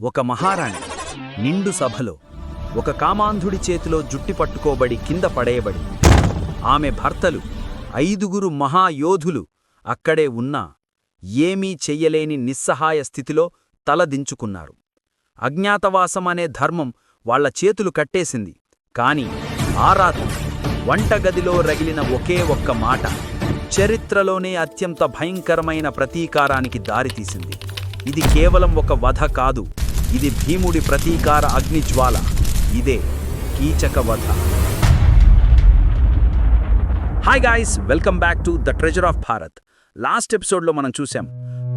ఒక మహారాణి నిండు సభలో ఒక కామాంధుడి చేతిలో జుట్టి పట్టుకోబడి కింద పడేయబడి ఆమె భర్తలు ఐదుగురు మహాయోధులు అక్కడే ఉన్నా ఏమీ చెయ్యలేని నిస్సహాయ స్థితిలో తలదించుకున్నారు అజ్ఞాతవాసమనే ధర్మం వాళ్ళ చేతులు కట్టేసింది కాని ఆ రాత్రి వంటగదిలో రగిలిన ఒకే ఒక్క మాట చరిత్రలోనే అత్యంత భయంకరమైన ప్రతీకారానికి దారితీసింది. ఇది కేవలం ఒక వధ కాదు ఇది భీముడి ప్రతీకార అగ్నిజ్వాల. ఇదే కీచక వధ hi guys welcome back to the treasure of Bharat last ఎపిసోడ్లో మనం చూశాం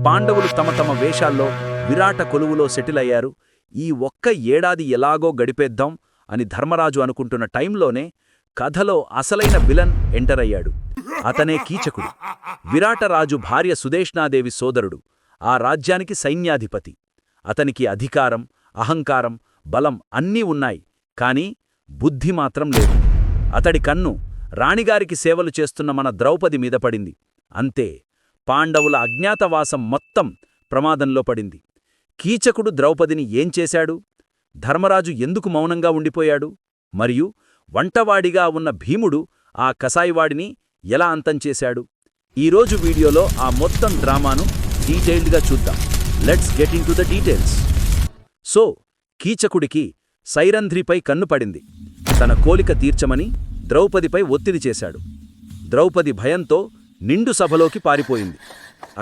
పాండవులు తమ తమ వేషాల్లో విరాట కొలువులో సెటిల్ అయ్యారు. ఈ ఒక్క ఏడాది ఎలాగో గడిపేద్దాం అని ధర్మరాజు అనుకుంటున్న టైంలోనే కథలో అసలైన విలన్ ఎంటర్ అయ్యాడు. అతనే కీచకుడు. విరాటరాజు భార్య సుదేష్ణాదేవి సోదరుడు. ఆ రాజ్యానికి సైన్యాధిపతి. అతనికి అధికారం అహంకారం బలం అన్నీ ఉన్నాయి కాని బుద్ధి మాత్రం లేదు. అతడి కన్ను రాణిగారికి సేవలు చేస్తున్న మన ద్రౌపది మీద పడింది. అంతే పాండవుల అజ్ఞాతవాసం మొత్తం ప్రమాదంలో పడింది. కీచకుడు ద్రౌపదిని ఏం చేశాడు? ధర్మరాజు ఎందుకు మౌనంగా ఉండిపోయాడు? మరియు వంటవాడిగా ఉన్న భీముడు ఆ కసాయివాడిని ఎలా అంతం చేశాడు? ఈరోజు వీడియోలో ఆ మొత్తం డ్రామాను డీటెయిల్డ్గా చూద్దాం. Let's get into the details so కీచకుడికి సైరంధ్రిపై కన్ను పడింది. తన కోలిక తీర్చమని ద్రౌపదిపై ఒత్తిడి చేశాడు. ద్రౌపది భయంతో నిండు సభలోకి పారిపోయింది.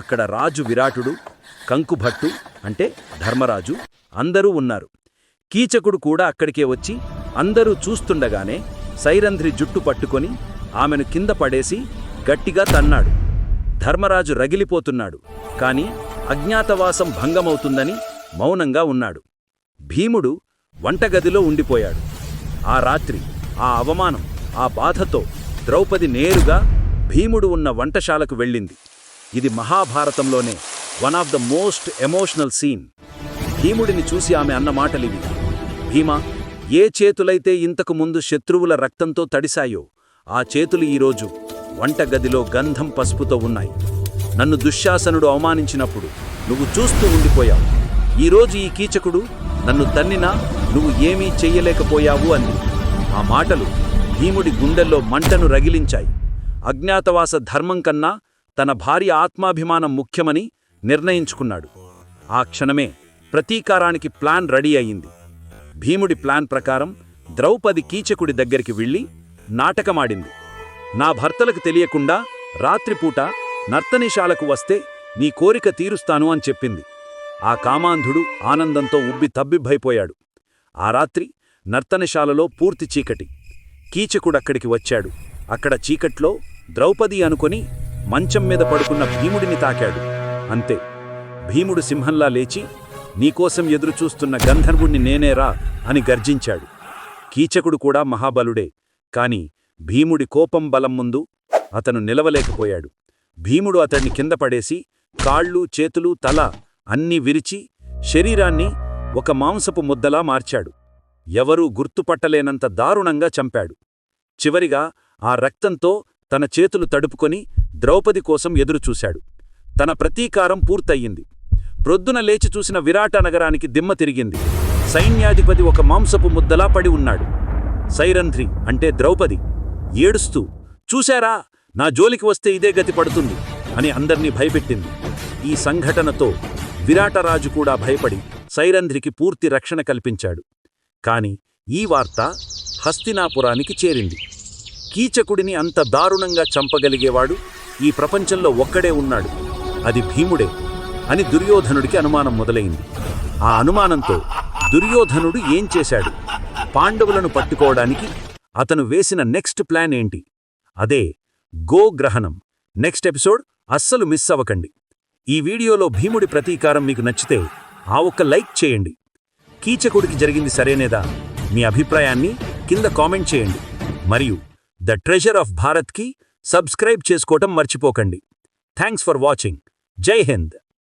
అక్కడ రాజు విరాటుడు కంకుభట్టు అంటే ధర్మరాజు అందరూ ఉన్నారు. కీచకుడు కూడా అక్కడికే వచ్చి అందరూ చూస్తుండగానే సైరంధ్రి జుట్టు పట్టుకొని ఆమెను కింద పడేసి గట్టిగా తన్నాడు. ధర్మరాజు రగిలిపోతున్నాడు. కాని అజ్ఞాతవాసం భంగమవుతుందని మౌనంగా ఉన్నాడు. భీముడు వంటగదిలో ఉండిపోయాడు. ఆ రాత్రి ఆ అవమానం ఆ బాధతో ద్రౌపది నేరుగా భీముడు ఉన్న వంటశాలకు వెళ్ళింది. ఇది మహాభారతంలోనే one of the most emotional scene భీముడిని చూసి ఆమె అన్న మాటలివి. భీమా ఏ చేతులైతే ఇంతకు ముందు శత్రువుల రక్తంతో తడిశాయో ఆ చేతులు ఈరోజు వంటగదిలో గంధం పసుపుతో ఉన్నాయి. నన్ను దుశ్శాసనుడు అవమానించినప్పుడు నువ్వు చూస్తూ ఉండిపోయావు. ఈరోజు ఈ కీచకుడు నన్ను తన్నినా నువ్వు ఏమీ చెయ్యలేకపోయావు అంది. ఆ మాటలు భీముడి గుండెల్లో మంటను రగిలించాయి. అజ్ఞాతవాస ధర్మం కన్నా తన భార్య ఆత్మాభిమానం ముఖ్యమని నిర్ణయించుకున్నాడు. ఆ క్షణమే ప్రతీకారానికి ప్లాన్ రెడీ అయింది. భీముడి ప్లాన్ ప్రకారం ద్రౌపది కీచకుడి దగ్గరికి వెళ్ళి నాటకమాడింది. నా భర్తలకు తెలియకుండా రాత్రిపూట నర్తనిశాలకు వస్తే నీ కోరిక తీరుస్తాను అని చెప్పింది. ఆ కామాంధుడు ఆనందంతో ఉబ్బి తబ్బిబ్బైపోయాడు. ఆ రాత్రి నర్తనశాలలో పూర్తి చీకటి. కీచకుడక్కడికి వచ్చాడు. అక్కడ చీకట్లో ద్రౌపది అనుకొని మంచం మీద పడుకున్న భీముడిని తాకాడు. అంతే. భీముడు సింహంలా లేచి నీకోసం ఎదురుచూస్తున్న గంధర్వుణ్ణి నేనేరా అని గర్జించాడు. కీచకుడు కూడా మహాబలుడే. కాని భీముడి కోపం బలం ముందు అతను నిలవలేకపోయాడు. భీముడు అతన్ని కింద పడేసి కాళ్ళు చేతులు తల అన్నీ విరిచి శరీరాన్ని ఒక మాంసపు ముద్దలా మార్చాడు. ఎవరూ గుర్తుపట్టలేనంత దారుణంగా చంపాడు. చివరిగా ఆ రక్తంతో తన చేతులు తడుపుకొని ద్రౌపది కోసం ఎదురుచూశాడు. తన ప్రతీకారం పూర్తయింది ప్రొద్దున లేచి చూసిన విరాట నగరానికి దిమ్మ తిరిగింది. సైన్యాధిపతి ఒక మాంసపు ముద్దలా పడి ఉన్నాడు. సైరంధ్రి అంటే ద్రౌపది. ఏడుస్తూ చూశారా నా జోలికి వస్తే ఇదే గతి పడుతుంది అని అందర్నీ భయపెట్టింది. ఈ సంఘటనతో విరాటరాజు కూడా భయపడి సైరంధ్రికి పూర్తి రక్షణ కల్పించాడు. కాని ఈ వార్త హస్తినాపురానికి చేరింది. కీచకుడిని అంత దారుణంగా చంపగలిగేవాడు ఈ ప్రపంచంలో ఒక్కడే ఉన్నాడు. అది భీముడే అని దుర్యోధనుడికి అనుమానం మొదలైంది. ఆ అనుమానంతో దుర్యోధనుడు ఏం చేశాడు? పాండవులను పట్టుకోవడానికి అతను వేసిన నెక్స్ట్ ప్లాన్ ఏంటి? అదే గో గ్రహణం. నెక్స్ట్ ఎపిసోడ్ అస్సలు మిస్ అవ్వకండి. ఈ వీడియోలో భీముడి ప్రతీకారం మీకు నచ్చితే ఆ ఒక్క లైక్ చేయండి. కీచకుడికి జరిగింది సరేనేదా? మీ అభిప్రాయాన్ని కింద కామెంట్ చేయండి. మరియు ద ట్రెజర్ ఆఫ్ భారత్కి సబ్స్క్రైబ్ చేసుకోవటం మర్చిపోకండి. Thanks for watching. జై హింద్.